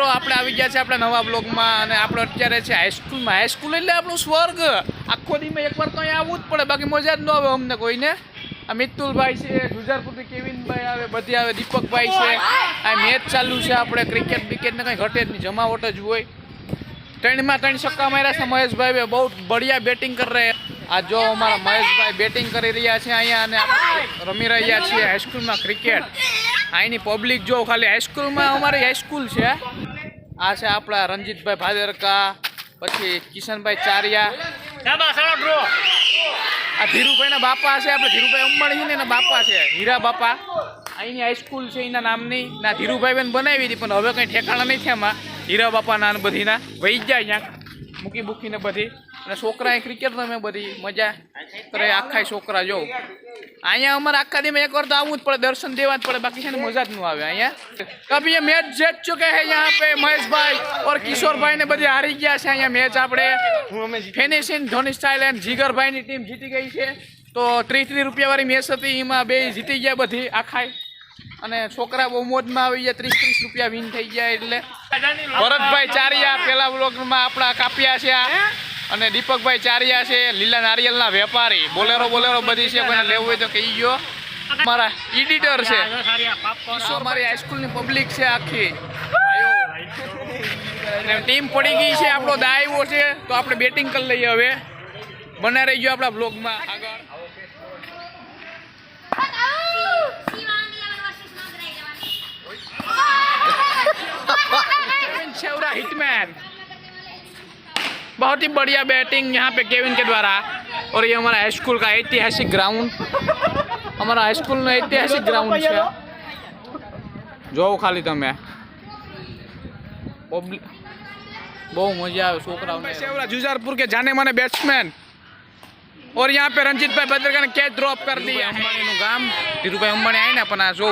મિત્રો, આપણે આવી ગયા છે આપણા નવા બ્લોગમાં અને આપણે અત્યારે છે હાઈસ્કૂલમાં હાઈસ્કૂલ એટલે આપણું સ્વર્ગ. આખો દીમાં એકવાર તો અહીંયા આવવું જ પડે. બાકી મજા જ ન આવે અમને કોઈને. આ મિત્તુલભાઈ છે જુજારપુરથી કેવિનભાઈ આવે, બધી આવે, દીપકભાઈ છે. આ મેચ ચાલુ છે આપણે. ક્રિકેટ બિકેટ કંઈ ઘટે જ નહીં. જમાવટ જ હોય. ત્રણમાં ત્રણ છક્કા માર્યા છે મહેશભાઈ બહુ બઢિયા બેટિંગ કરી રહ્યા આ જો અમારા મહેશભાઈ બેટિંગ કરી રહ્યા છે અહીંયા અને આપણે રમી રહ્યા છીએ હાઈસ્કૂલમાં ક્રિકેટ અહીંની પબ્લિક જો, ખાલી હાઈસ્કૂલમાં અમારી હાઈસ્કૂલ છે. આ છે આપણા રંજીતભાઈ ભાદરકા પછી કિશનભાઈ ચારિયા. આ ધીરુભાઈના બાપા છે આપણે ધીરુભાઈ અંબાણી છે ને એના બાપા છે હીરા બાપા. અહીંની હાઈસ્કૂલ છે એના નામની. ના ધીરુભાઈ બેન બનાવી હતી પણ હવે કંઈ ઠેકાણા નહીં છે એમાં હીરા બાપાના બધીના વહી જાય ક્યાંક મૂકી મૂકીને બધી. અને છોકરાએ ક્રિકેટ રમે બધી મજા. કરે આખા છોકરા જો. અહીંયા અમારે આખા દી એક વાર તો આવવું જ પડે દર્શન દેવા જ પડે બાકી છે ને મજા જ ન આવે અહીંયા. અભી મેચ જેત ચુકે હે યહાં પે મહેશભાઈ ઓર કિશોરભાઈ ને બધી હારી ગયા છે અહીંયા મેચ આપણે. ફિનિશિંગ ધોની સ્ટાઇલ એન્ડ જીગરભાઈ ની ટીમ જીતી ગઈ છે. તો ત્રીસ ત્રીસ રૂપિયા વાળી મેચ હતી એમાં બે જીતી ગયા બધી આખાય. અને છોકરા બહુ મોજમાં આવી ગયા ત્રીસ ત્રીસ રૂપિયા વિન થઈ ગયા એટલે. ભરતભાઈ ચારિયા પેલા બ્લોગમાં આપણા કાપ્યા છે આ. અને દીપકભાઈ ચારિયા છે, લીલા નારિયેલના વેપારી. બોલેરો બોલેરો બધી છે, કોઈને લેવું હોય તો કહી ગયો મારા એડિટર છે. મારી હાઈસ્કૂલની પબ્લિક છે આખી. અને ટીમ પડી ગઈ છે, આપણો દાયવો છે. તો આપણે બેટિંગ કરી લઈએ હવે. બને રહી ગયો આપણા બ્લોગમાં આગળ. बहुत ही बढ़िया बैटिंग यहाँ पे केविन के द्वारा और ये हमारा हाई स्कूल का ऐतिहासिक ग्राउंड हमारा हाई स्कूल નો ऐतिहासिक ग्राउंड છે જોવો ખાલી તમે પબ્લિક બહુ મજા આવે છોકરાઓને છેવરા जुजारपुर के जाने माने बैट्समैन और यहाँ पे रंजीत भाई बदरका ने कैच ડ્રોપ કરી દી અંબાણીનું ગામ ધીરુભાઈ અંબાણી આવીને પણ આ જો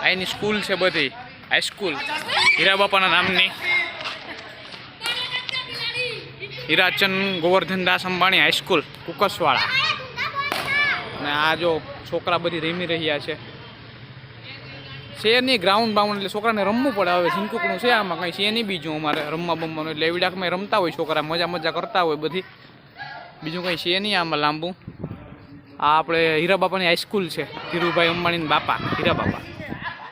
અહીંની સ્કૂલ છે બધી હાઈસ્કૂલ હીરા બાપાના નામની હીરાચંદ ગોવર્ધન દાસ અંબાણી હાઈસ્કૂલ કુકસવાળા. અને આ જો છોકરા બધી રમી રહ્યા છે. શેરની ગ્રાઉન્ડ બાઉન્ડ એટલે છોકરાને રમવું પડે હવે ઝીંકુકડું છે આમાં કંઈ છે નહીં બીજું અમારે રમવા બમવાનું? એટલે એવી રમતા હોય છોકરા, મજા મજા કરતા હોય બધી. બીજું કંઈ છે નહીં આમાં લાંબુ. આ આપણે હીરા બાપાની હાઈસ્કૂલ છે, ધીરુભાઈ અંબાણીના બાપા હીરા બાપા